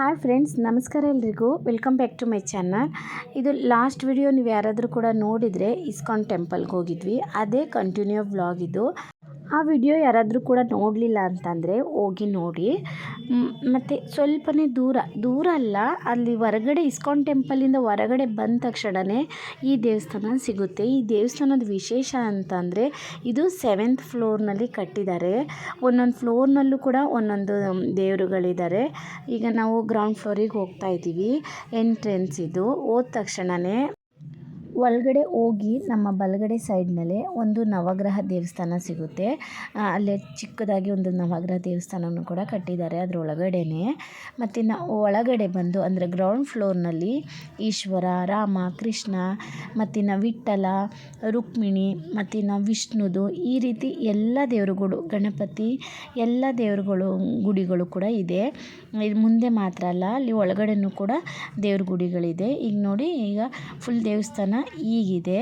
Hi friends, ನಮಸ್ಕಾರ ಎಲ್ರಿಗೂ. Welcome back to my channel ಇದು ಲಾಸ್ಟ್ ವಿಡಿಯೋ ನೀವು ಯಾರಾದರೂ ಕೂಡ ನೋಡಿದರೆ ಇಸ್ಕಾನ್ ಟೆಂಪಲ್ಗೆ ಹೋಗಿದ್ವಿ. ಅದೇ ಕಂಟಿನ್ಯೂ ವ್ಲಾಗ್ ಇದು. ಆ ವಿಡಿಯೋ ಯಾರಾದರೂ ಕೂಡ ನೋಡಲಿಲ್ಲ ಅಂತಂದರೆ ಹೋಗಿ ನೋಡಿ. ಮತ್ತು ಸ್ವಲ್ಪನೇ ದೂರ ದೂರ ಅಲ್ಲ, ಅಲ್ಲಿ ಹೊರಗಡೆ ಇಸ್ಕಾನ್ ಟೆಂಪಲಿಂದ ಹೊರಗಡೆ ಬಂದ ತಕ್ಷಣವೇ ಈ ದೇವಸ್ಥಾನ ಸಿಗುತ್ತೆ. ಈ ದೇವಸ್ಥಾನದ ವಿಶೇಷ ಅಂತಂದರೆ ಇದು ಸೆವೆಂತ್ ಫ್ಲೋರ್ನಲ್ಲಿ ಕಟ್ಟಿದ್ದಾರೆ. ಒಂದೊಂದು ಫ್ಲೋರ್ನಲ್ಲೂ ಕೂಡ ಒಂದೊಂದು ದೇವರುಗಳಿದ್ದಾರೆ. ಈಗ ನಾವು ಗ್ರೌಂಡ್ ಫ್ಲೋರಿಗೆ ಹೋಗ್ತಾ ಇದ್ದೀವಿ. ಎಂಟ್ರೆನ್ಸ್ ಇದು. ಹೋದ ತಕ್ಷಣವೇ ಒಳಗಡೆ ಹೋಗಿ ನಮ್ಮ ಬಲಗಡೆ ಸೈಡ್ನಲ್ಲೇ ಒಂದು ನವಗ್ರಹ ದೇವಸ್ಥಾನ ಸಿಗುತ್ತೆ. ಅಲ್ಲೇ ಚಿಕ್ಕದಾಗಿ ಒಂದು ನವಗ್ರಹ ದೇವಸ್ಥಾನವನ್ನು ಕೂಡ ಕಟ್ಟಿದ್ದಾರೆ ಅದರ ಒಳಗಡೆನೆ ಮತ್ತು ನಾವು ಒಳಗಡೆ ಬಂದು ಅಂದರೆ ಗ್ರೌಂಡ್ ಫ್ಲೋರ್ನಲ್ಲಿ ಈಶ್ವರ, ರಾಮ, ಕೃಷ್ಣ ಮತ್ತಿನ್ನು ವಿಠ್ಠಲ, ರುಕ್ಮಿಣಿ ಮತ್ತಿನ್ನು ವಿಷ್ಣುದು ಈ ರೀತಿ ಎಲ್ಲ ದೇವರುಗಳು, ಗಣಪತಿ ಎಲ್ಲ ದೇವರುಗಳು, ಗುಡಿಗಳು ಕೂಡ ಇದೆ. ಇದು ಮುಂದೆ ಮಾತ್ರ ಅಲ್ಲ, ಅಲ್ಲಿ ಒಳಗಡೆನೂ ಕೂಡ ದೇವ್ರ ಗುಡಿಗಳಿದೆ. ಈಗ ನೋಡಿ, ಈಗ ಫುಲ್ ದೇವಸ್ಥಾನ ಈಗಿದೆ.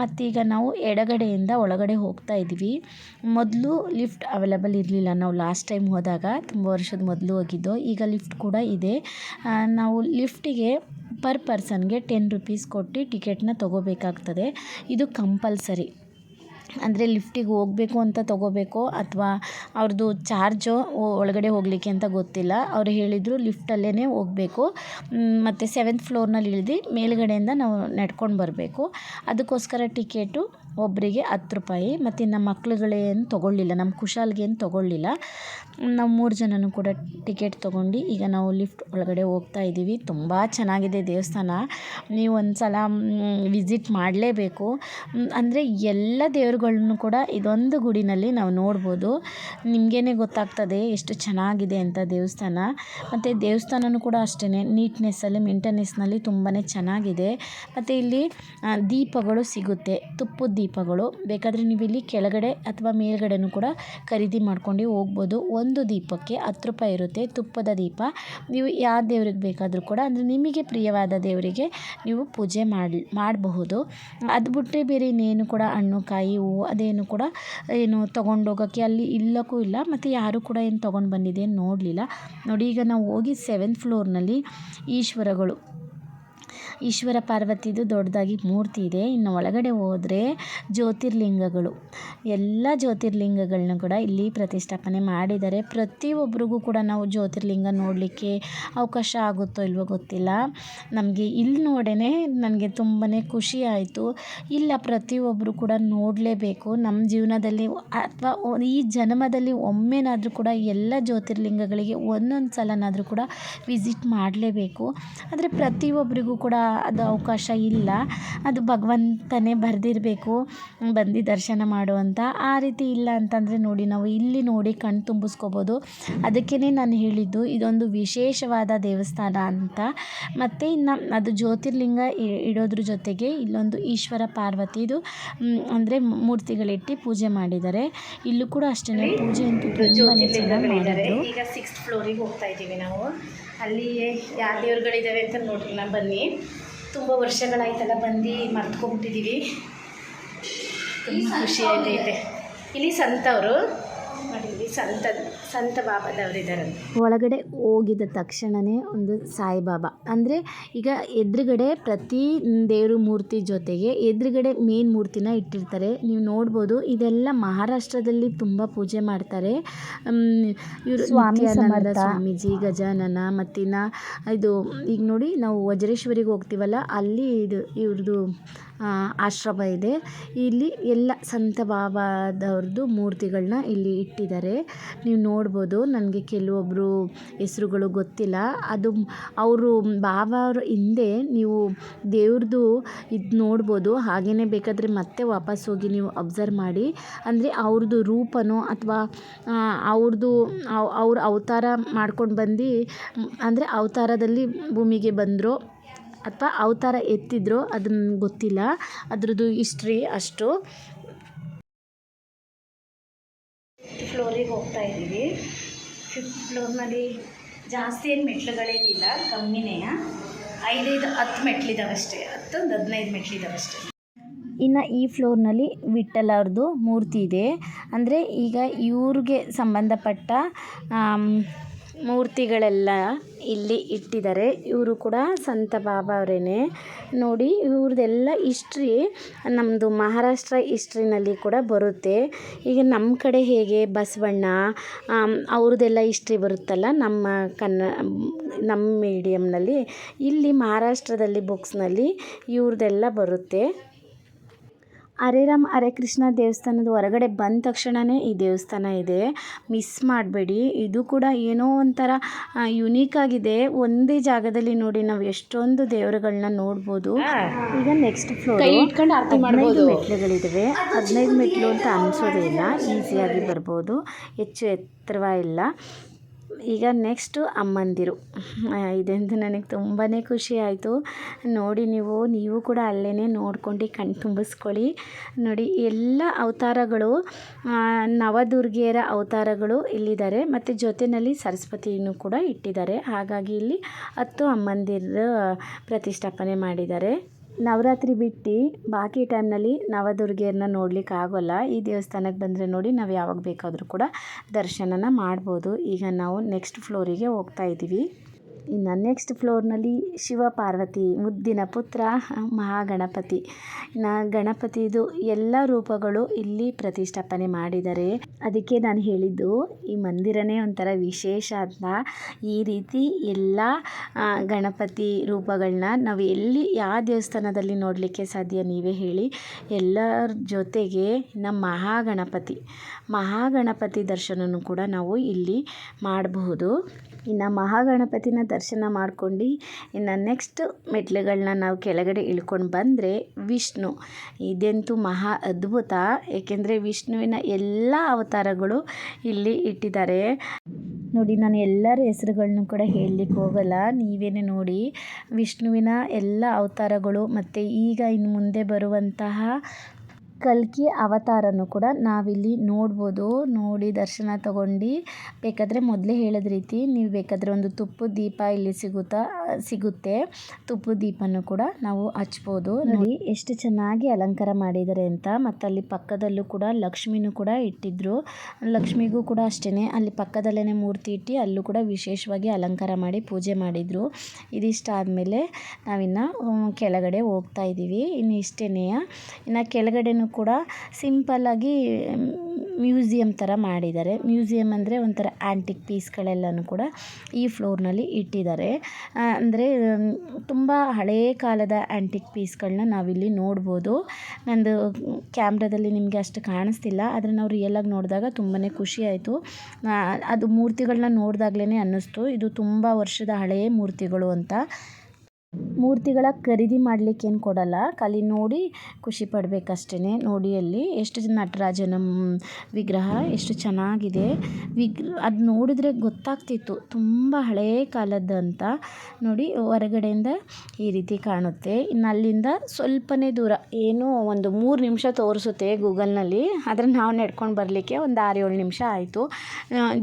ಮತ್ತೀಗ ನಾವು ಎಡಗಡೆಯಿಂದ ಒಳಗಡೆ ಹೋಗ್ತಾ ಇದ್ವಿ ಮೊದಲು ಲಿಫ್ಟ್ ಅವೈಲಬಲ್ ಇರಲಿಲ್ಲ. ನಾವು ಲಾಸ್ಟ್ ಟೈಮ್ ಹೋದಾಗ ತುಂಬ ವರ್ಷದ ಮೊದಲು ಹೋಗಿದ್ದು, ಈಗ ಲಿಫ್ಟ್ ಕೂಡ ಇದೆ. ನಾವು ಲಿಫ್ಟಿಗೆ ಪರ್ ಪರ್ಸನ್ಗೆ ಟೆನ್ ರುಪೀಸ್ ಕೊಟ್ಟು ಟಿಕೆಟ್ನ ತೊಗೋಬೇಕಾಗ್ತದೆ. ಇದು ಕಂಪಲ್ಸರಿ. ಅಂದರೆ ಲಿಫ್ಟಿಗೆ ಹೋಗಬೇಕು ಅಂತ ತಗೋಬೇಕೋ ಅಥವಾ ಅವ್ರದ್ದು ಚಾರ್ಜು ಒಳಗಡೆ ಹೋಗಲಿಕ್ಕೆ ಅಂತ ಗೊತ್ತಿಲ್ಲ. ಅವ್ರು ಹೇಳಿದರು ಲಿಫ್ಟಲ್ಲೇ ಹೋಗಬೇಕು. ಮತ್ತು ಸೆವೆಂತ್ ಫ್ಲೋರ್ನಲ್ಲಿ ಇಳ್ದು ಮೇಲುಗಡೆಯಿಂದ ನಾವು ನಡ್ಕೊಂಡು ಬರಬೇಕು. ಅದಕ್ಕೋಸ್ಕರ ಟಿಕೆಟು ಒಬ್ಬರಿಗೆ ಹತ್ತು ರೂಪಾಯಿ, ಮತ್ತು ನಮ್ಮ ಮಕ್ಳುಗಳೇನು ತೊಗೊಳ್ಳಿಲ್ಲ ನಮ್ಮ ಕುಶಾಲ್ಗೇನು ತೊಗೊಳ್ಳಿಲ್ಲ. ನಾವು ಮೂರು ಜನನೂ ಕೂಡ ಟಿಕೆಟ್ ತೊಗೊಂಡು ಈಗ ನಾವು ಲಿಫ್ಟ್ ಒಳಗಡೆ ಹೋಗ್ತಾ ಇದ್ದೀವಿ. ತುಂಬ ಚೆನ್ನಾಗಿದೆ ದೇವಸ್ಥಾನ. ನೀವು ಒಂದು ಸಲ ವಿಸಿಟ್ ಮಾಡಲೇಬೇಕು. ಅಂದರೆ ಎಲ್ಲ ದೇವ್ರುಗಳನ್ನು ಕೂಡ ಇದೊಂದು ಗುಡಿನಲ್ಲಿ ನಾವು ನೋಡ್ಬೋದು. ನಿಮಗೇನೆ ಗೊತ್ತಾಗ್ತದೆ ಎಷ್ಟು ಚೆನ್ನಾಗಿದೆ ಅಂತ ದೇವಸ್ಥಾನ. ಮತ್ತು ದೇವಸ್ಥಾನನೂ ಕೂಡ ಅಷ್ಟೇ ನೀಟ್ನೆಸ್ಸಲ್ಲಿ ಮೇಂಟೆನೆನ್ಸ್ನಲ್ಲಿ ತುಂಬಾ ಚೆನ್ನಾಗಿದೆ. ಮತ್ತು ಇಲ್ಲಿ ದೀಪಗಳು ಸಿಗುತ್ತೆ. ತುಪ್ಪದ ದೀಪಗಳು. ಬೇಕಾದರೆ ನೀವು ಇಲ್ಲಿ ಕೆಳಗಡೆ ಅಥವಾ ಮೇಲ್ಗಡೆನೂ ಕೂಡ ಖರೀದಿ ಮಾಡ್ಕೊಂಡು ಹೋಗ್ಬೋದು. ಒಂದು ದೀಪಕ್ಕೆ ಹತ್ತು ರೂಪಾಯಿ ಇರುತ್ತೆ ತುಪ್ಪದ ದೀಪ. ನೀವು ಯಾವ ದೇವ್ರಿಗೆ ಬೇಕಾದರೂ ಕೂಡ, ಅಂದರೆ ನಿಮಗೆ ಪ್ರಿಯವಾದ ದೇವರಿಗೆ ನೀವು ಪೂಜೆ ಮಾಡಿ, ಮಾಡಬಹುದು. ಅದು ಬಿಟ್ಟರೆ ಬೇರೆ ಇನ್ನೇನು ಕೂಡ ಹಣ್ಣು, ಕಾಯಿ, ಹೂವು ಅದೇನು ಕೂಡ ಏನು ತೊಗೊಂಡೋಗೋಕ್ಕೆ ಅಲ್ಲಿ ಇಲ್ಲಕ್ಕೂ ಇಲ್ಲ. ಮತ್ತು ಯಾರು ಕೂಡ ಏನು ತೊಗೊಂಡು ಬಂದಿದೆ ನೋಡಲಿಲ್ಲ. ನೋಡಿ ಈಗ ನಾವು ಹೋಗಿ ಸೆವೆಂತ್ ಫ್ಲೋರ್ನಲ್ಲಿ ಈಶ್ವರಗಳು ಈಶ್ವರ ಪಾರ್ವತಿದು ದೊಡ್ಡದಾಗಿ ಮೂರ್ತಿ ಇದೆ. ಇನ್ನು ಒಳಗಡೆ ಹೋದರೆ ಜ್ಯೋತಿರ್ಲಿಂಗಗಳು. ಎಲ್ಲ ಜ್ಯೋತಿರ್ಲಿಂಗಗಳನ್ನು ಕೂಡ ಇಲ್ಲಿ ಪ್ರತಿಷ್ಠಾಪನೆ ಮಾಡಿದ್ದಾರೆ. ಪ್ರತಿಯೊಬ್ಬರಿಗೂ ಕೂಡ ನಾವು ಜ್ಯೋತಿರ್ಲಿಂಗ ನೋಡಲಿಕ್ಕೆ ಅವಕಾಶ ಆಗುತ್ತೋ ಇಲ್ವೋ ಗೊತ್ತಿಲ್ಲ. ನಮಗೆ ಇಲ್ಲಿ ನೋಡೇ ನನಗೆ ತುಂಬಾ ಖುಷಿ ಆಯಿತು. ಇಲ್ಲ ಪ್ರತಿಯೊಬ್ಬರು ಕೂಡ ನೋಡಲೇಬೇಕು. ನಮ್ಮ ಜೀವನದಲ್ಲಿ ಅಥವಾ ಈ ಜನ್ಮದಲ್ಲಿ ಒಮ್ಮೆನಾದರೂ ಕೂಡ ಎಲ್ಲ ಜ್ಯೋತಿರ್ಲಿಂಗಗಳಿಗೆ ಒಂದೊಂದು ಸಲನಾದರೂ ಕೂಡ ವಿಸಿಟ್ ಮಾಡಲೇಬೇಕು. ಆದರೆ ಪ್ರತಿಯೊಬ್ಬರಿಗೂ ಕೂಡ ಅದು ಅವಕಾಶ ಇಲ್ಲ. ಅದು ಭಗವಂತನೇ ಬರೆದಿರಬೇಕು, ಬಂದು ದರ್ಶನ ಮಾಡು ಅಂತ. ಆ ರೀತಿ ಇಲ್ಲ ಅಂತಂದರೆ ನೋಡಿ, ನಾವು ಇಲ್ಲಿ ನೋಡಿ ಕಣ್ಣು ತುಂಬಿಸ್ಕೋಬೋದು. ಅದಕ್ಕೇ ನಾನು ಹೇಳಿದ್ದು, ಇದೊಂದು ವಿಶೇಷವಾದ ದೇವಸ್ಥಾನ ಅಂತ. ಮತ್ತು ಇನ್ನು ಅದು ಜ್ಯೋತಿರ್ಲಿಂಗ ಇಡೋದ್ರ ಜೊತೆಗೆ ಇಲ್ಲೊಂದು ಈಶ್ವರ ಪಾರ್ವತಿದು ಅಂದರೆ ಮೂರ್ತಿಗಳಿಟ್ಟು ಪೂಜೆ ಮಾಡಿದ್ದಾರೆ. ಇಲ್ಲೂ ಕೂಡ ಅಷ್ಟೇ ಪೂಜೆ ಅಂತೂ ತುಂಬಾ ಚೆನ್ನಾಗಿ ಮಾಡಿದ್ದಾರೆ ಈಗ ಸಿಕ್ಸ್ತ್ ಫ್ಲೋರಿಗೆ ಹೋಗ್ತಾ ಇದ್ದೀವಿ ನಾವು. ಅಲ್ಲಿ ಯಾವ ದೇವ್ರುಗಳಿದ್ದಾವೆ ಅಂತ ನೋಡೋಣ ಬನ್ನಿ. ತುಂಬ ವರ್ಷಗಳಾಯ್ತಲ್ಲ ಬಂದು ಮರ್ತ್ಕೊಂಡ್ಬಿಟ್ಟಿದ್ದೀವಿ. ತುಂಬ ಖುಷಿ ಆಯ್ತೈತೆ ಇಲ್ಲಿ ಸಂತವರು ನೋಡಿ ಇಲ್ಲಿ ಸಂತ ಸಂತ ಬಾಬಾದವರಿದ್ದಾರೆ. ಒಳಗಡೆ ಹೋಗಿದ ತಕ್ಷಣವೇ ಒಂದು ಸಾಯಿಬಾಬಾ. ಅಂದರೆ ಈಗ ಎದುರುಗಡೆ ಪ್ರತಿ ದೇವ್ರ ಮೂರ್ತಿ ಜೊತೆಗೆ ಎದುರುಗಡೆ ಮೇನ್ ಮೂರ್ತಿನ ಇಟ್ಟಿರ್ತಾರೆ. ನೀವು ನೋಡ್ಬೋದು ಇದೆಲ್ಲ ಮಹಾರಾಷ್ಟ್ರದಲ್ಲಿ ತುಂಬ ಪೂಜೆ ಮಾಡ್ತಾರೆ. ಇವರು ಸ್ವಾಮಿ ನಿತ್ಯಾನಂದ. ಸ್ವಾಮೀಜಿ ಗಜಾನನ ಮತ್ತಿನ ಇದು ಈಗ ನೋಡಿ ನಾವು ವಜ್ರೇಶ್ವರಿಗೆ ಹೋಗ್ತೀವಲ್ಲ ಅಲ್ಲಿ ಇದು ಇವ್ರದ್ದು ಆಶ್ರಮ ಇದೆ. ಇಲ್ಲಿ ಎಲ್ಲ ಸಂತ ಬಾಬಾದವ್ರದ್ದು ಮೂರ್ತಿಗಳನ್ನ ಇಲ್ಲಿ ಇಟ್ಟಿದ್ದಾರೆ. ನೀವು ನೋಡ್ಬೋದು. ನನಗೆ ಕೆಲವೊಬ್ಬರು ಹೆಸ್ರುಗಳು ಗೊತ್ತಿಲ್ಲ. ಅದು ಅವರು ಬಾಬಾ ಅವ್ರ ಹಿಂದೆ ನೀವು ದೇವ್ರದ್ದು ಇದು ನೋಡ್ಬೋದು. ಹಾಗೆಯೇ ಬೇಕಾದರೆ ಮತ್ತೆ ವಾಪಸ್ ಹೋಗಿ ನೀವು ಅಬ್ಸರ್ವ್ ಮಾಡಿ. ಅಂದರೆ ಅವ್ರದ್ದು ರೂಪನೋ ಅಥವಾ ಅವ್ರದ್ದು ಅವ್ರ ಅವತಾರ ಮಾಡ್ಕೊಂಡು ಬಂದು, ಅಂದರೆ ಅವತಾರದಲ್ಲಿ ಭೂಮಿಗೆ ಬಂದರು ಅಥವಾ ಅವತಾರ ಎತ್ತಿದ್ರು ಅದನ್ನು ಗೊತ್ತಿಲ್ಲ. ಅದ್ರದ್ದು ಹಿಸ್ಟ್ರಿ ಅಷ್ಟು. ಫ್ಲೋರಿಗೆ ಹೋಗ್ತಾ ಇದ್ದೀವಿ. ಫಿಫ್ತ್ ಫ್ಲೋರ್ನಲ್ಲಿ ಜಾಸ್ತಿ ಏನು ಮೆಟ್ಲುಗಳೇನಿಲ್ಲ, ಕಮ್ಮಿನೇ. ಐದೈದು, ಹತ್ತು ಮೆಟ್ಲಿದ್ದಾವೆ ಅಷ್ಟೇ. ಹತ್ತೊಂದು, ಹದಿನೈದು ಮೆಟ್ಲಿದ್ದಾವೆ ಅಷ್ಟೇ. ಇನ್ನು ಈ ಫ್ಲೋರ್ನಲ್ಲಿ ಅವ್ರದ್ದು ಮೂರ್ತಿ ಇದೆ. ಅಂದರೆ ಈಗ ಇವ್ರಿಗೆ ಸಂಬಂಧಪಟ್ಟ ಮೂರ್ತಿಗಳೆಲ್ಲ ಇಲ್ಲಿ ಇಟ್ಟಿದ್ದಾರೆ. ಇವರು ಕೂಡ ಸಂತ ಬಾಬಾ ಅವರೇನೆ. ನೋಡಿ ಇವ್ರದ್ದೆಲ್ಲ ಹಿಸ್ಟ್ರಿ ನಮ್ಮದು ಮಹಾರಾಷ್ಟ್ರ ಹಿಸ್ಟ್ರಿನಲ್ಲಿ ಕೂಡ ಬರುತ್ತೆ. ಈಗ ನಮ್ಮ ಕಡೆ ಹೇಗೆ ಬಸವಣ್ಣ ಅವ್ರದ್ದೆಲ್ಲ ಹಿಸ್ಟ್ರಿ ಬರುತ್ತಲ್ಲ, ನಮ್ಮ ಕನ್ನ ನಮ್ಮ ಮೀಡಿಯಮ್ನಲ್ಲಿ ಇಲ್ಲಿ ಮಹಾರಾಷ್ಟ್ರದಲ್ಲಿ ಬುಕ್ಸ್ನಲ್ಲಿ ಇವ್ರದ್ದೆಲ್ಲ ಬರುತ್ತೆ. ಹರೇ ಅರೆ ಹರೇ ಕೃಷ್ಣ ದೇವಸ್ಥಾನದ ಹೊರಗಡೆ ಬಂದ ತಕ್ಷಣವೇ ಈ ದೇವಸ್ಥಾನ ಇದೆ. ಮಿಸ್ ಮಾಡಬೇಡಿ. ಇದು ಕೂಡ ಏನೋ ಒಂಥರ ಯುನೀಕ್ ಆಗಿದೆ. ಒಂದೇ ಜಾಗದಲ್ಲಿ ನೋಡಿ ನಾವು ಎಷ್ಟೊಂದು ದೇವರುಗಳನ್ನ ನೋಡ್ಬೋದು. ಈಗ ನೆಕ್ಸ್ಟ್ ಫ್ಲೋರ್ ಹದಿನೈದು ಮೆಟ್ಲುಗಳಿದ್ದಾವೆ ಹದಿನೈದು ಮೆಟ್ಲು ಅಂತ ಅನಿಸೋದೇ ಇಲ್ಲ. ಈಸಿಯಾಗಿ ಬರ್ಬೋದು. ಹೆಚ್ಚು ಎತ್ತರವಾಗಿಲ್ಲ ಇಲ್ಲ. ಈಗ ನೆಕ್ಸ್ಟು ಅಮ್ಮಂದಿರು. ಇದೆಂದು ನನಗೆ ತುಂಬಾ ಖುಷಿ ಆಯಿತು. ನೋಡಿ ನೀವು ನೀವು ಕೂಡ ಅಲ್ಲೇ ನೋಡ್ಕೊಂಡು ಕಣ್ ತುಂಬಿಸ್ಕೊಳ್ಳಿ. ನೋಡಿ, ಎಲ್ಲ ಅವತಾರಗಳು ನವದುರ್ಗಿಯರ ಅವತಾರಗಳು ಇಲ್ಲಿದ್ದಾರೆ. ಮತ್ತು ಜೊತೆಯಲ್ಲಿ ಸರಸ್ವತಿಯನ್ನು ಕೂಡ ಇಟ್ಟಿದ್ದಾರೆ. ಹಾಗಾಗಿ ಇಲ್ಲಿ ಹತ್ತು ಅಮ್ಮಂದಿರ ಪ್ರತಿಷ್ಠಾಪನೆ ಮಾಡಿದ್ದಾರೆ. ನವರಾತ್ರಿ ಬಿಟ್ಟು ಬಾಕಿ ಟೈಮ್ನಲ್ಲಿ ನವದುರ್ಗೆಯರನ್ನ ನೋಡ್ಲಿಕ್ಕೆ ಆಗೋಲ್ಲ ಈ ದೇವಸ್ಥಾನಕ್ಕೆ ಬಂದರೆ ನೋಡಿ ನಾವು ಯಾವಾಗ ಬೇಕಾದರೂ ಕೂಡ ದರ್ಶನನ ಮಾಡ್ಬೋದು. ಈಗ ನಾವು ನೆಕ್ಸ್ಟ್ ಫ್ಲೋರಿಗೆ ಹೋಗ್ತಾ ಇದ್ದೀವಿ ಇನ್ನು ನೆಕ್ಸ್ಟ್ ಫ್ಲೋರ್ನಲ್ಲಿ ಶಿವ ಪಾರ್ವತಿ, ಮುದ್ದಿನ ಪುತ್ರ, ಮಹಾಗಣಪತಿ. ನಾ ಗಣಪತಿದು ಎಲ್ಲ ರೂಪಗಳು ಇಲ್ಲಿ ಪ್ರತಿಷ್ಠಾಪನೆ ಮಾಡಿದ್ದಾರೆ ಅದಕ್ಕೆ ನಾನು ಹೇಳಿದ್ದು ಈ ಮಂದಿರನೇ ಒಂಥರ ವಿಶೇಷ ಅಂತ. ಈ ರೀತಿ ಎಲ್ಲ ಗಣಪತಿ ರೂಪಗಳನ್ನ ನಾವು ಎಲ್ಲಿ, ಯಾವ ದೇವಸ್ಥಾನದಲ್ಲಿ ನೋಡಲಿಕ್ಕೆ ಸಾಧ್ಯ ನೀವೇ ಹೇಳಿ. ಎಲ್ಲರ ಜೊತೆಗೆ ನಮ್ಮ ಮಹಾಗಣಪತಿ ಮಹಾಗಣಪತಿ ದರ್ಶನನೂ ಕೂಡ ನಾವು ಇಲ್ಲಿ ಮಾಡಬಹುದು. ಇನ್ನು ಮಹಾಗಣಪತಿನ ದರ್ಶನ ಮಾಡ್ಕೊಂಡು ಇನ್ನು ನೆಕ್ಸ್ಟ್ ಮೆಟ್ಲುಗಳನ್ನ ನಾವು ಕೆಳಗಡೆ ಇಳ್ಕೊಂಡು ಬಂದರೆ ವಿಷ್ಣು. ಇದಂತೂ ಮಹಾ ಅದ್ಭುತ. ಏಕೆಂದರೆ ವಿಷ್ಣುವಿನ ಎಲ್ಲ ಅವತಾರಗಳು ಇಲ್ಲಿ ಇಟ್ಟಿದ್ದಾರೆ. ನೋಡಿ, ನಾನು ಎಲ್ಲರ ಹೆಸರುಗಳನ್ನು ಕೂಡ ಹೇಳಲಿಕ್ಕೆ ಹೋಗಲ್ಲ. ನೀವೇನೇ ನೋಡಿ, ವಿಷ್ಣುವಿನ ಎಲ್ಲ ಅವತಾರಗಳು ಮತ್ತು ಈಗ ಇನ್ನು ಮುಂದೆ ಬರುವಂತಹ ಕಲ್ಕಿ ಅವತಾರನೂ ಕೂಡ ನಾವಿಲ್ಲಿ ನೋಡ್ಬೋದು. ನೋಡಿ ದರ್ಶನ ತಗೊಂಡು. ಬೇಕಾದರೆ ಮೊದಲೇ ಹೇಳಿದ ರೀತಿ ನೀವು ಬೇಕಾದರೆ ಒಂದು ತುಪ್ಪದ ದೀಪ ಇಲ್ಲಿ ಸಿಗುತ್ತಾ ಸಿಗುತ್ತೆ. ತುಪ್ಪದ ದೀಪನೂ ಕೂಡ ನಾವು ಹಚ್ಬೋದು. ನೋಡಿ ಎಷ್ಟು ಚೆನ್ನಾಗಿ ಅಲಂಕಾರ ಮಾಡಿದ್ದಾರೆ ಅಂತ. ಮತ್ತು ಅಲ್ಲಿ ಪಕ್ಕದಲ್ಲೂ ಕೂಡ ಲಕ್ಷ್ಮಿನೂ ಕೂಡ ಇಟ್ಟಿದ್ರು. ಲಕ್ಷ್ಮಿಗೂ ಕೂಡ ಅಷ್ಟೇ ಅಲ್ಲಿ ಪಕ್ಕದಲ್ಲೇ ಮೂರ್ತಿ ಇಟ್ಟು ಅಲ್ಲೂ ಕೂಡ ವಿಶೇಷವಾಗಿ ಅಲಂಕಾರ ಮಾಡಿ ಪೂಜೆ ಮಾಡಿದರು. ಇದಿಷ್ಟ ಆದಮೇಲೆ ನಾವಿನ್ನು ಕೆಳಗಡೆ ಹೋಗ್ತಾ ಇದ್ದೀವಿ ಇನ್ನು ಇಷ್ಟೇನೆಯ? ಇನ್ನು ಕೆಳಗಡೆನೂ ಕೂಡ ಸಿಂಪಲ್ಲಾಗಿ ಮ್ಯೂಸಿಯಂ ಥರ ಮಾಡಿದ್ದಾರೆ. ಮ್ಯೂಸಿಯಂ ಅಂದರೆ ಒಂಥರ ಆ್ಯಂಟಿಕ್ ಪೀಸ್ಗಳೆಲ್ಲನೂ ಕೂಡ ಈ ಫ್ಲೋರ್ನಲ್ಲಿ ಇಟ್ಟಿದ್ದಾರೆ. ಅಂದರೆ ತುಂಬ ಹಳೆಯ ಕಾಲದ ಆ್ಯಂಟಿಕ್ ಪೀಸ್ಗಳನ್ನ ನಾವಿಲ್ಲಿ ನೋಡ್ಬೋದು. ನಂದು ಕ್ಯಾಮ್ರಾದಲ್ಲಿ ನಿಮಗೆ ಅಷ್ಟು ಕಾಣಿಸ್ತಿಲ್ಲ, ಆದರೆ ನಾವು ರಿಯಲಾಗಿ ನೋಡಿದಾಗ ತುಂಬಾ ಖುಷಿ ಆಯಿತು. ಅದು ಮೂರ್ತಿಗಳನ್ನ ನೋಡಿದಾಗ್ಲೇ ಅನ್ನಿಸ್ತು. ಇದು ತುಂಬ ವರ್ಷದ ಹಳೆಯ ಮೂರ್ತಿಗಳು ಅಂತ. ಮೂರ್ತಿಗಳ ಖರೀದಿ ಮಾಡಲಿಕ್ಕೆ ಏನು ಕೊಡಲ್ಲ. ಖಾಲಿ ನೋಡಿ ಖುಷಿ ಪಡಬೇಕಷ್ಟೇ ನೋಡಿ ಅಲ್ಲಿ ಎಷ್ಟು ನಟರಾಜನ ವಿಗ್ರಹ, ಎಷ್ಟು ಚೆನ್ನಾಗಿದೆ. ವಿಗ್ರ ಅದು ನೋಡಿದ್ರೆ ಗೊತ್ತಾಗ್ತಿತ್ತು. ತುಂಬ ಹಳೆಯ ಕಾಲದ್ದಂತ ನೋಡಿ ಹೊರಗಡೆಯಿಂದ ಈ ರೀತಿ ಕಾಣುತ್ತೆ. ಇನ್ನು ಅಲ್ಲಿಂದ ಸ್ವಲ್ಪನೇ ದೂರ. ಏನು ಒಂದು ಮೂರು ನಿಮಿಷ ತೋರಿಸುತ್ತೆ ಗೂಗಲ್ನಲ್ಲಿ. ಆದರೆ ನಾವು ನಡ್ಕೊಂಡು ಬರಲಿಕ್ಕೆ ಒಂದು ಆರು ಏಳು ನಿಮಿಷ ಆಯಿತು.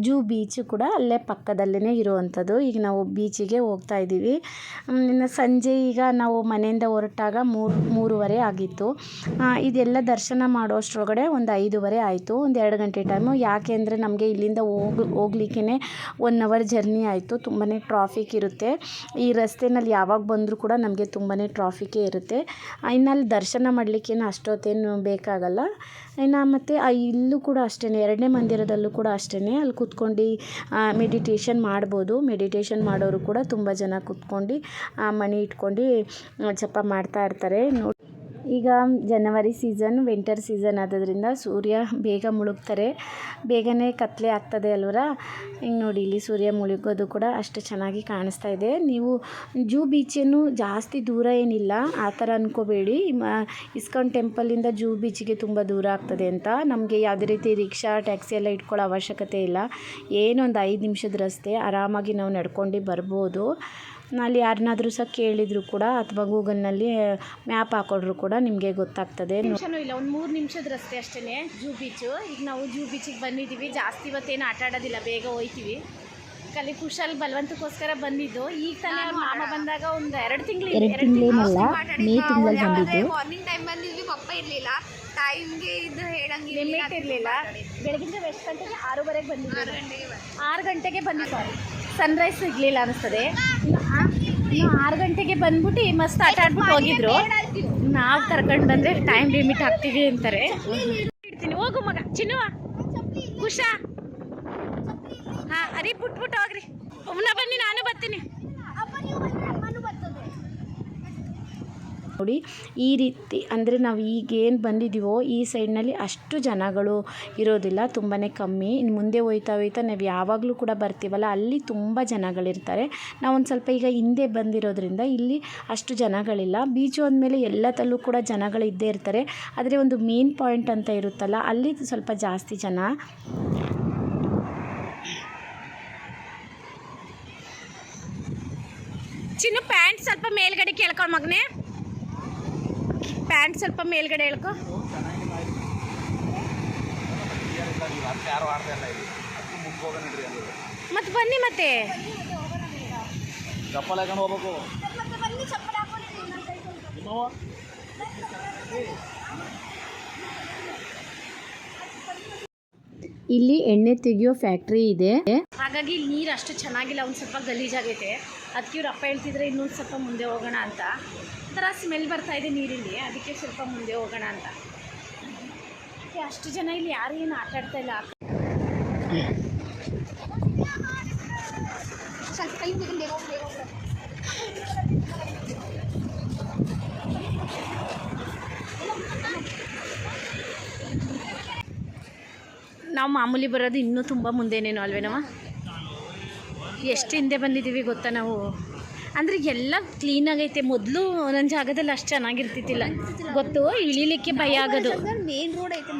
ಜೂ ಬೀಚ್ ಕೂಡ ಅಲ್ಲೇ ಪಕ್ಕದಲ್ಲೇ ಇರುವಂಥದ್ದು. ಈಗ ನಾವು ಬೀಚಿಗೆ ಹೋಗ್ತಾ ಇದ್ದೀವಿ ಸಂಜೆ ಈಗ ನಾವು ಮನೆಯಿಂದ ಹೊರಟಾಗ ಮೂರು, ಮೂರುವರೆ ಆಗಿತ್ತು. ಇದೆಲ್ಲ ದರ್ಶನ ಮಾಡೋಷ್ಟ್ರೊಳಗಡೆ ಒಂದು ಐದುವರೆ ಆಯಿತು. ಒಂದು ಎರಡು ಗಂಟೆ ಟೈಮು ಯಾಕೆ ಅಂದರೆ ನಮಗೆ ಇಲ್ಲಿಂದ ಹೋಗ್ ಹೋಗ್ಲಿಕ್ಕೇ ಒನ್ ಅವರ್ ಜರ್ನಿ ಆಯಿತು. ತುಂಬಾ ಟ್ರಾಫಿಕ್ ಇರುತ್ತೆ. ಈ ರಸ್ತೆನಲ್ಲಿ ಯಾವಾಗ ಬಂದರೂ ಕೂಡ ನಮಗೆ ತುಂಬಾ ಟ್ರಾಫಿಕ್ಕೇ ಇರುತ್ತೆ. ಇನ್ನಲ್ಲಿ ದರ್ಶನ ಮಾಡಲಿಕ್ಕೇನು ಅಷ್ಟೊತ್ತೇನು ಬೇಕಾಗಲ್ಲ. ಇನ್ನು ಮತ್ತು ಇಲ್ಲೂ ಕೂಡ ಅಷ್ಟೇ ಎರಡನೇ ಮಂದಿರದಲ್ಲೂ ಕೂಡ ಅಷ್ಟೇ ಅಲ್ಲಿ ಕೂತ್ಕೊಂಡು ಮೆಡಿಟೇಷನ್ ಮಾಡ್ಬೋದು. ಮೆಡಿಟೇಷನ್ ಮಾಡೋರು ಕೂಡ ತುಂಬ ಜನ ಕೂತ್ಕೊಂಡು ಮಣಿ ಇಟ್ಕೊಂಡು ಜಪ ಮಾಡ್ತಾ ಇರ್ತಾರೆ. ನೋಡಿ ಈಗ ಜನವರಿ ಸೀಸನ್, ವಿಂಟರ್ ಸೀಸನ್ ಆದ್ದರಿಂದ ಸೂರ್ಯ ಬೇಗ ಮುಳುಗ್ತಾರೆ. ಬೇಗನೆ ಕತ್ತಲೆ ಆಗ್ತದೆ ಅಲ್ವರ? ಹಿಂಗೆ ನೋಡಿ, ಇಲ್ಲಿ ಸೂರ್ಯ ಮುಳುಗೋದು ಕೂಡ ಅಷ್ಟು ಚೆನ್ನಾಗಿ ಕಾಣಿಸ್ತಾ ಇದೆ. ನೀವು ಜೂ ಬೀಚೇನು ಜಾಸ್ತಿ ದೂರ ಏನಿಲ್ಲ, ಆ ಥರ ಅಂದ್ಕೋಬೇಡಿ ಇಸ್ಕಾನ್ ಟೆಂಪಲಿಂದ ಜೂ ಬೀಚಿಗೆ ತುಂಬ ದೂರ ಆಗ್ತದೆ ಅಂತ. ನಮಗೆ ಯಾವುದೇ ರೀತಿ ರಿಕ್ಷಾ, ಟ್ಯಾಕ್ಸಿ ಎಲ್ಲ ಇಟ್ಕೊಳ್ಳೋ ಅವಶ್ಯಕತೆ ಇಲ್ಲ. ಏನೊಂದು ಐದು ನಿಮಿಷದ ರಸ್ತೆ, ಆರಾಮಾಗಿ ನಾವು ನಡ್ಕೊಂಡು ಬರ್ಬೋದು. ಅಲ್ಲಿ ಯಾರನ್ನಾದ್ರೂ ಸಹ ಕೇಳಿದ್ರು ಕೂಡ ಅಥವಾ ಗೂಗಲ್ನಲ್ಲಿ ಮ್ಯಾಪ್ ಹಾಕೊಂಡ್ರು ಕೂಡ ನಿಮಗೆ ಗೊತ್ತಾಗ್ತದೆ. ನಿಮಿಷನೂ ಇಲ್ಲ ಒಂದು ಮೂರು ನಿಮಿಷದ ರಸ್ತೆ ಅಷ್ಟೇ ಜೂ ಬೀಚು. ಈಗ ನಾವು ಜೂ ಬೀಚಿಗೆ ಬಂದಿದ್ದೀವಿ ಜಾಸ್ತಿ ಇವತ್ತೇನು ಆಟ ಆಡೋದಿಲ್ಲ ಬೇಗ ಹೋಯ್ತೀವಿ. ಕಲಿ ಕುಶಲ್ ಬಲವಂತಕ್ಕೋಸ್ಕರ ಬಂದಿದ್ದು. ಈಗ ತಾನೇ ಮಾಮ ಬಂದಾಗ ಒಂದು ಎರಡು ತಿಂಗಳು ಎರಡು ತಿಂಗಳೇನಲ್ಲ ಮೇ ತಿಂಗಳಲ್ಲಿ ಬಂದಿದ್ದು. ಮಾರ್ನಿಂಗ್ ಟೈಮ್ ಬಂದಿದ್ವಿ ಪಪ್ಪ ಇರಲಿಲ್ಲ. ಟೈಮ್ಗೆ ಇದು ಹೇಳಂಗಿಲ್ಲ ಲಿಮಿಟ್ ಇರಲಿಲ್ಲ. ಬೆಳಗಿನ ಎಷ್ಟು ಗಂಟೆಗೆ? ಆರೂವರೆಗೆ ಬಂದಿದ್ದು. ಆರು ಗಂಟೆಗೆ ಬಂದಿದ್ದು. ಸಾರಿ ಸನ್ರೈಸ್ ಸಿಗಲಿಲ್ಲ ಅನಿಸ್ತದೆ. ಆರು ಗಂಟೆಗೆ ಬಂದ್ಬಿಟ್ಟು ಮಸ್ತ್ ಆಟ ಆಡ್ಬಿಟ್ಟು ಹೋಗಿದ್ರು. ನಾವು ಕರ್ಕೊಂಡು ಬಂದರೆ ಟೈಮ್ ಲಿಮಿಟ್ ಹಾಕ್ತೀವಿ ಅಂತಾರೆ. ಹೋಗು ಮಗ. ಚಿನ್ನುವ ಖುಷಾ ಹಾಂ, ಅರಿ ಬಿಟ್ಬಿಟ್ಟು ಹೋಗ್ರಿ. ಒಮ್ಮನ ಬನ್ನಿ, ನಾನು ಬರ್ತೀನಿ. ನೋಡಿ, ಈ ರೀತಿ ಅಂದರೆ ನಾವು ಈಗೇನು ಬಂದಿದ್ದೀವೋ ಈ ಸೈಡ್ನಲ್ಲಿ ಅಷ್ಟು ಜನಗಳು ಇರೋದಿಲ್ಲ ತುಂಬಾ ಕಮ್ಮಿ. ಇನ್ನು ಮುಂದೆ ಹೋಯ್ತಾ ಹೋಯ್ತಾ ನಾವು ಯಾವಾಗಲೂ ಕೂಡ ಬರ್ತೀವಲ್ಲ, ಅಲ್ಲಿ ತುಂಬ ಜನಗಳಿರ್ತಾರೆ. ನಾವೊಂದು ಸ್ವಲ್ಪ ಈಗ ಹಿಂದೆ ಬಂದಿರೋದ್ರಿಂದ ಇಲ್ಲಿ ಅಷ್ಟು ಜನಗಳಿಲ್ಲ. ಬೀಚು ಅಂದಮೇಲೆ ಎಲ್ಲದಲ್ಲೂ ಕೂಡ ಜನಗಳು ಇದ್ದೇ ಇರ್ತಾರೆ. ಆದರೆ ಒಂದು ಮೇನ್ ಪಾಯಿಂಟ್ ಅಂತ ಇರುತ್ತಲ್ಲ, ಅಲ್ಲಿ ಸ್ವಲ್ಪ ಜಾಸ್ತಿ ಜನ. ಚಿನ್ನು ಪ್ಯಾಂಟ್ ಸ್ವಲ್ಪ ಮೇಲ್ಗಡೆ ಕೇಳ್ಕೊಂಡು ಮಗನೇ. ಪ್ಯಾಂಟ್ ಸ್ವಲ್ಪ ಮೇಲ್ಗಡೆ ಹೇಳ್ಕೊ. ಮತ್ತೆ ಬನ್ನಿ ಮತ್ತೆ. ಚಪ್ಪಲ್ ಹಾಕೊಂಡು ಹೋಗ್ಬೇಕು? ಇಲ್ಲಿ ಎಣ್ಣೆ ತೆಗಿಯೋ ಫ್ಯಾಕ್ಟ್ರಿ ಇದೆ. ಹಾಗಾಗಿ ಇಲ್ಲಿ ನೀರು ಅಷ್ಟು ಚೆನ್ನಾಗಿಲ್ಲ ಒಂದು ಸ್ವಲ್ಪ ಗಲೀಜಾಗೈತೆ. ಅದಕ್ಕೆ ಇವ್ರು ಅಪ್ಪ ಹೇಳ್ತಿದ್ರೆ ಇನ್ನೊಂದು ಸ್ವಲ್ಪ ಮುಂದೆ ಹೋಗೋಣ ಅಂತ. ಒಂಥರ ಸ್ಮೆಲ್ ಬರ್ತಾ ಇದೆ ನೀರಿಲ್ಲಿ. ಅದಕ್ಕೆ ಸ್ವಲ್ಪ ಮುಂದೆ ಹೋಗೋಣ ಅಂತ. ಅದಕ್ಕೆ ಅಷ್ಟು ಜನ ಇಲ್ಲಿ ಯಾರು ಏನು ಆಟ ಆಡ್ತಾ ಇಲ್ಲ. ಸ್ವಲ್ಪ ಕೈ. ನಾವು ಮಾಮೂಲಿ ಬರೋದು ಇನ್ನೂ ತುಂಬ ಮುಂದೆನೇನೋ ಅಲ್ವೇನವ ಎಷ್ಟು ಹಿಂದೆ ಬಂದಿದ್ದೀವಿ ಗೊತ್ತಾ ನಾವು? ಅಂದರೆ ಎಲ್ಲ ಕ್ಲೀನಾಗೈತೆ ಮೊದಲು ನನ್ನ ಜಾಗದಲ್ಲಿ ಅಷ್ಟು ಚೆನ್ನಾಗಿರ್ತಿತ್ತಿಲ್ಲ. ಗೊತ್ತು? ಇಳಿಲಿಕ್ಕೆ ಭಯ ಆಗೋದು. ಮೇನ್ ರೋಡ್ ಐತೆ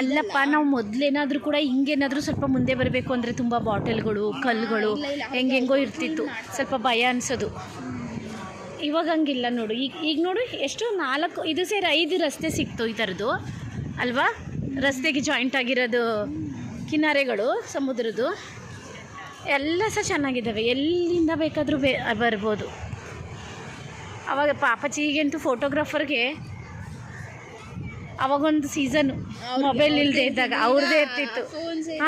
ಅಲ್ಲಪ್ಪ ನಾವು ಮೊದಲೇನಾದರೂ ಕೂಡ ಹಿಂಗೇನಾದರೂ ಸ್ವಲ್ಪ ಮುಂದೆ ಬರಬೇಕು ಅಂದರೆ ತುಂಬ ಬಾಟಲ್ಗಳು ಕಲ್ಲುಗಳು ಹೆಂಗೆಂಗೋ ಇರ್ತಿತ್ತು. ಸ್ವಲ್ಪ ಭಯ ಅನಿಸೋದು. ಇವಾಗ ಹಂಗಿಲ್ಲ ನೋಡು. ಈಗ ಈಗ ನೋಡು ಎಷ್ಟು ನಾಲ್ಕು ಇದು ಸೇರಿ ಐದು ರಸ್ತೆ ಸಿಕ್ತು ಈ ಥರದ್ದು. ಅಲ್ವಾ? ರಸ್ತೆಗೆ ಜಾಯಿಂಟ್ ಆಗಿರೋದು ಕಿನಾರೆಗಳು ಸಮುದ್ರದ್ದು. ಎಲ್ಲ ಸಹ ಚೆನ್ನಾಗಿದ್ದಾವೆ. ಎಲ್ಲಿಂದ ಬೇಕಾದರೂ ಬೇ ಬರ್ಬೋದು. ಅವಾಗ ಪಾಪಚಿಗಂತೂ ಫೋಟೋಗ್ರಾಫರ್ಗೆ ಅವಾಗೊಂದು ಸೀಸನ್ ಮೊಬೈಲ್ ಇಲ್ಲದೆ ಇದ್ದಾಗ ಅವ್ರದ್ದೇ ಇರ್ತಿತ್ತು.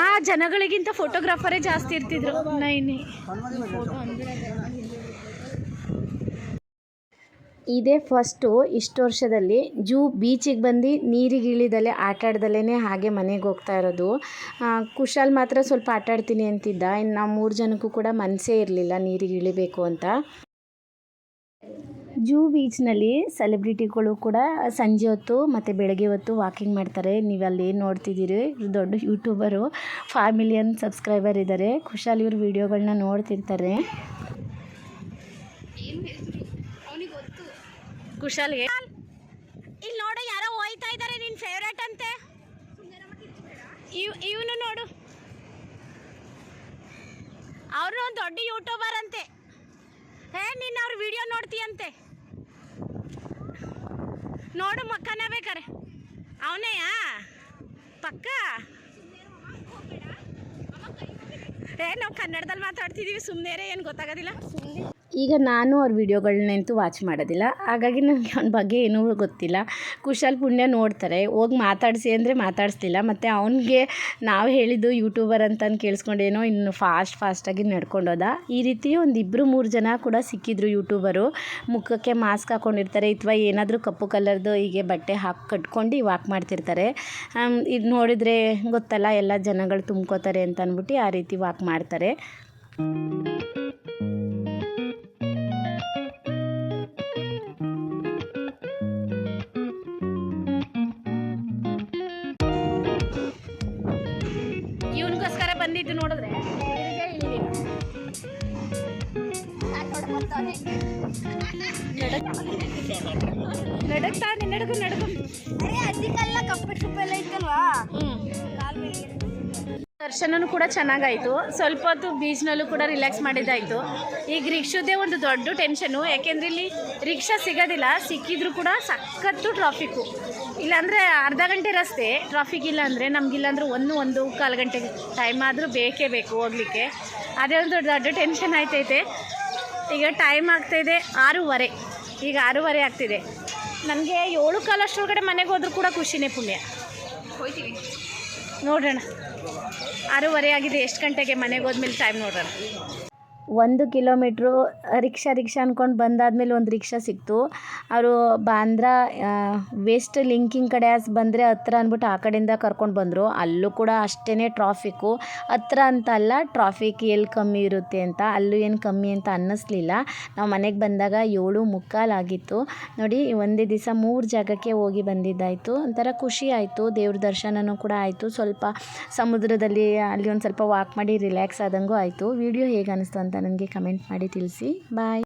ಆ ಜನಗಳಿಗಿಂತ ಫೋಟೋಗ್ರಾಫರೇ ಜಾಸ್ತಿ ಇರ್ತಿದ್ರು. ನೈನಿ. ಇದೇ ಫಸ್ಟು ಇಷ್ಟು ವರ್ಷದಲ್ಲಿ ಜೂ ಬೀಚಿಗೆ ಬಂದು ನೀರಿಗೆ ಇಳಿದಲ್ಲೇ ಆಟ ಆಡ್ದಲೇ ಹಾಗೆ ಮನೆಗೆ ಹೋಗ್ತಾ ಇರೋದು. ಕುಶಾಲ್ ಮಾತ್ರ ಸ್ವಲ್ಪ ಆಟಾಡ್ತೀನಿ ಅಂತಿದ್ದ. ಇನ್ನು ನಾವು ಮೂರು ಜನಕ್ಕೂ ಕೂಡ ಮನಸ್ಸೇ ಇರಲಿಲ್ಲ ನೀರಿಗೆ ಇಳಿಬೇಕು ಅಂತ. ಜೂ ಬೀಚ್ನಲ್ಲಿ ಸೆಲೆಬ್ರಿಟಿಗಳು ಕೂಡ ಸಂಜೆ ಹೊತ್ತು ಮತ್ತು ಬೆಳಗ್ಗೆ ಹೊತ್ತು ವಾಕಿಂಗ್ ಮಾಡ್ತಾರೆ. ನೀವು ಅಲ್ಲಿ ಏನು ನೋಡ್ತಿದ್ದೀರಿ? ದೊಡ್ಡ ಯೂಟ್ಯೂಬರು ಫೈವ್ ಮಿಲಿಯನ್ ಸಬ್ಸ್ಕ್ರೈಬರ್ ಇದ್ದಾರೆ. ಖುಷಾಲ್ ಇವ್ರ ವೀಡಿಯೋಗಳನ್ನ ನೋಡ್ತಿರ್ತಾರೆ ಏನು ಹೆಸರು ಅವನಿಗೆ ಗೊತ್ತು ಕುಶಾಲ್ಗೆ. ಇಲ್ಲಿ ನೋಡು, ಯಾರೋ ಹೋಯ್ತಾ ಇದ್ದಾರೆ ನಿನ್ನ ಫೇವ್ರೇಟ್ ಅಂತೆ. ಇವ್ ಇವನು ನೋಡು. ಅವರು ಒಂದು ದೊಡ್ಡ ಯೂಟ್ಯೂಬರ್ ಅಂತೆ. ಹೇ ನೀನು ಅವ್ರ ವಿಡಿಯೋ ನೋಡ್ತೀಯಂತೆ. ನೋಡು, ಮಕ್ಕನೇ ಬೇಕಾರೆ. ಅವನೇಯಾ? ಪಕ್ಕ? ಏ, ನಾವು ಕನ್ನಡದಲ್ಲಿ ಮಾತಾಡ್ತಿದ್ದೀವಿ ಸುಮ್ಮನೆ ಏನು ಗೊತ್ತಾಗೋದಿಲ್ಲ. ಈಗ ನಾನು ಅವ್ರ ವೀಡಿಯೋಗಳನ್ನಂತೂ ವಾಚ್ ಮಾಡೋದಿಲ್ಲ. ಹಾಗಾಗಿ ನನಗೆ ಅವನ ಬಗ್ಗೆ ಏನೂ ಗೊತ್ತಿಲ್ಲ. ಕುಶಾಲ್ ಪುಣ್ಯ ನೋಡ್ತಾರೆ. ಹೋಗಿ ಮಾತಾಡಿಸಿ ಅಂದರೆ ಮಾತಾಡಿಸ್ತಿಲ್ಲ. ಮತ್ತು ಅವನಿಗೆ ನಾವು ಹೇಳಿದ್ದು ಯೂಟ್ಯೂಬರ್ ಅಂತಂದು ಕೇಳಿಸ್ಕೊಂಡೇನೋ ಇನ್ನು ಫಾಸ್ಟ್ ಫಾಸ್ಟಾಗಿ ನಡ್ಕೊಂಡೋದ. ಈ ರೀತಿ ಒಂದು ಇಬ್ಬರು ಮೂರು ಜನ ಕೂಡ ಸಿಕ್ಕಿದ್ರು ಯೂಟ್ಯೂಬರು ಮುಖಕ್ಕೆ ಮಾಸ್ಕ್ ಹಾಕ್ಕೊಂಡಿರ್ತಾರೆ ಅಥವಾ ಏನಾದರೂ ಕಪ್ಪು ಕಲರ್ದು ಹೀಗೆ ಬಟ್ಟೆ ಹಾಕಿ, ಕಟ್ಕೊಂಡು ವಾಕ್ ಮಾಡ್ತಿರ್ತಾರೆ. ಇದು ನೋಡಿದರೆ ಗೊತ್ತಲ್ಲ, ಎಲ್ಲ ಜನಗಳು ತುಂಬ್ಕೋತಾರೆ ಅಂತ ಅಂದ್ಬಿಟ್ಟು ಆ ರೀತಿ ವಾಕ್ ಮಾಡ್ತಾರೆ. ನಡಕ್ತಾನೆ ನಡಗು ನಡಗು ಅದಕ್ಕೆಲ್ಲ ಕಪ್ಪೆ ಇತ್ತಲ್ವಾ ಕೂಡ ಚೆನ್ನಾಗಾಯಿತು. ಸ್ವಲ್ಪ ಹೊತ್ತು ಬೀಚ್ನಲ್ಲೂ ಕೂಡ ರಿಲ್ಯಾಕ್ಸ್ ಮಾಡಿದ್ದಾಯಿತು. ಈಗ ರಿಕ್ಷಾದೇ ಒಂದು ದೊಡ್ಡ ಟೆನ್ಷನು ಯಾಕೆಂದ್ರೆ ಇಲ್ಲಿ ರಿಕ್ಷಾ ಸಿಗೋದಿಲ್ಲ, ಸಿಕ್ಕಿದ್ರೂ ಕೂಡ ಸಖತ್ತು ಟ್ರಾಫಿಕ್ಕು ಇಲ್ಲಾಂದರೆ ಅರ್ಧ ಗಂಟೆ ರಸ್ತೆ. ಟ್ರಾಫಿಕ್ ಇಲ್ಲ ಅಂದರೆ ನಮಗಿಲ್ಲ ಅಂದ್ರೆ ಒಂದು ಒಂದು ಕಾಲು ಗಂಟೆ ಟೈಮ್ ಆದರೂ ಬೇಕೇ ಬೇಕು ಹೋಗ್ಲಿಕ್ಕೆ. ಅದೇ ಒಂದು ದೊಡ್ಡ ಟೆನ್ಷನ್ ಆಯ್ತೈತೆ. ಈಗ ಟೈಮ್ ಆಗ್ತಾಯಿದೆ ಆರೂವರೆ. ಈಗ ಆರೂವರೆ ಆಗ್ತಿದೆ. ನನಗೆ ಏಳು ಕಾಲು ಅಷ್ಟೊಳಗಡೆ ಮನೆಗೆ ಹೋದ್ರೂ ಕೂಡ ಖುಷಿನೇ ಪುಣ್ಯ. ನೋಡೋಣ ಆರೂವರೆ ಆಗಿದೆ ಎಷ್ಟು ಗಂಟೆಗೆ ಮನೆಗೆ ಹೋದ್ಮೇಲೆ ಟೈಮ್ ನೋಡೋಣ ಒಂದು ಕಿಲೋಮೀಟ್ರು ರಿಕ್ಷಾ ರಿಕ್ಷಾ ಅಂದ್ಕೊಂಡು ಬಂದಾದ್ಮೇಲೆ ಒಂದು ರಿಕ್ಷಾ ಸಿಕ್ತು. ಅವರು ಬಾಂದ್ರಾ ವೆಸ್ಟ್ ಲಿಂಕಿಂಗ್ ಕಡೆ ಬಂದರೆ ಹತ್ರ ಅಂದ್ಬಿಟ್ಟು ಆ ಕಡೆಯಿಂದ ಕರ್ಕೊಂಡು ಬಂದರು. ಅಲ್ಲೂ ಕೂಡ ಅಷ್ಟೇ ಟ್ರಾಫಿಕ್ಕು ಹತ್ರ ಅಂತ ಅಲ್ಲ ಟ್ರಾಫಿಕ್ ಎಲ್ಲಿ ಕಮ್ಮಿ ಇರುತ್ತೆ ಅಂತ, ಅಲ್ಲೂ ಏನು ಕಮ್ಮಿ ಅಂತ ಅನ್ನಿಸ್ಲಿಲ್ಲ. ನಾವು ಮನೆಗೆ ಬಂದಾಗ ಏಳು ಮುಕ್ಕಾಲಾಗಿತ್ತು ನೋಡಿ, ಒಂದೇ ದಿವಸ ಮೂರು ಜಾಗಕ್ಕೆ ಹೋಗಿ ಬಂದಿದ್ದಾಯಿತು. ಒಂಥರ ಖುಷಿ ಆಯಿತು. ದೇವ್ರ ದರ್ಶನವೂ ಕೂಡ ಆಯಿತು. ಸ್ವಲ್ಪ ಸಮುದ್ರದಲ್ಲಿ ಅಲ್ಲಿ ಒಂದು ಸ್ವಲ್ಪ ವಾಕ್ ಮಾಡಿ ರಿಲ್ಯಾಕ್ಸ್ ಆದಂಗೂ ಆಯಿತು. ವಿಡಿಯೋ ಹೇಗೆ ಅನಿಸ್ತು ಅಂತ ನನಗೆ ಕಮೆಂಟ್ ಮಾಡಿ ತಿಳಿಸಿ. ಬಾಯ್